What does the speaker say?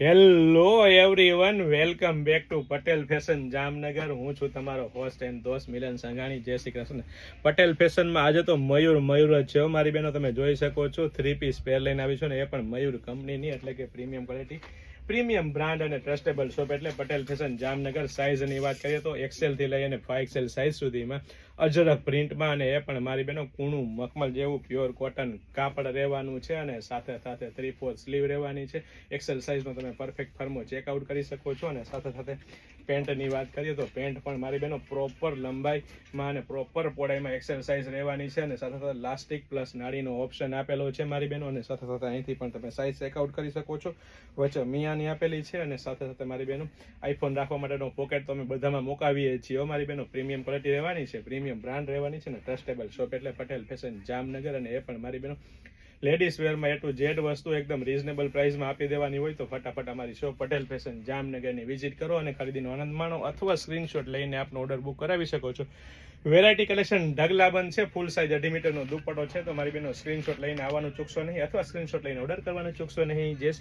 Hello everyone welcome back to Patel fashion Jamnagar હું છું તમારો હોસ્ટ એન્ડ દોસ્ત મિલન સંઘાણી. જય શ્રી કૃષ્ણ. પટેલ ફેશનમાં આજે તો મયુર મયુર જ છે મારી બહેનો. તમે જોઈ શકો છો થ્રી પીસ પેર લઈને આવી છું ને, એ પણ મયુર કંપનીની એટલે કે પ્રીમિયમ ક્વોલિટી પ્રીમિયમ બ્રાન્ડ અને ટ્રસ્ટેબલ શોપ એટલે પટેલ ફેશન જામનગર સાઇઝની વાત કરીએ તો એક્સેલથી લઈને ફાઇવ એક્સેલ સાઇઝ સુધીમાં અજરક પ્રિન્ટમાં અને એ પણ મારી બેનો કૂણું મખમલ જેવું પ્યોર કોટન કાપડ રહેવાનું છે અને સાથે સાથે થ્રી ફોર સ્લીવ રહેવાની છે. એક્સેલ સાઇઝનો તમે પરફેક્ટ ફર્મો ચેકઆઉટ કરી શકો છો અને સાથે સાથે પેન્ટની વાત કરીએ તો પેન્ટ પણ મારી બેનો પ્રોપર લંબાઈમાં અને પ્રોપર પહોળાઈમાં એક્સરસાઇઝ રહેવાની છે અને સાથે સાથે લાસ્ટિક પ્લસ નાળીનો ઓપ્શન આપેલો છે મારી બેનો અને સાથે સાથે અહીંથી પણ તમે સાઇઝ ચેકઆઉટ કરી શકો છો. વચ્ચે મિયાની આપેલી છે અને સાથે સાથે મારી બહેનો આઈફોન રાખવા માટેનો પોકેટ તો અમે બધામાં મુકાવીએ છીએ. મારી બેનો પ્રીમિયમ ક્વોલિટી રહેવાની છે પ્રીમિયમ બ્રાન્ડ રહેવાની છે ને ટ્રસ્ટેબલ શોપ એટલે પટેલ ફેશન જામનગર અને એ પણ મારી બેનો લેડીઝ વેરમાં એ ટુ જેડ વસ્તુ એકદમ રિઝનેબલ પ્રાઇસમાં આપી દેવાની હોય તો ફટાફટ અમારી શોપ પટેલ ફેશન જામનગરની વિઝિટ કરો અને ખરીદીનો આનંદ માણો અથવા સ્ક્રીનશોટ લઈને આપનો ઓર્ડર બુક કરાવી શકો છો. વેરાયટી કલેક્શન ઢગલાબંધ છે ફૂલ સાઇઝ અઢી મીટરનો દુપટ્ટો છે, તો મારી બેનો સ્ક્રીનશોટ લઈને આવવાનું ચૂકશો નહીં અથવા સ્ક્રીનશોટ લઈને ઓર્ડર કરવાનું ચૂકશો નહીં. જે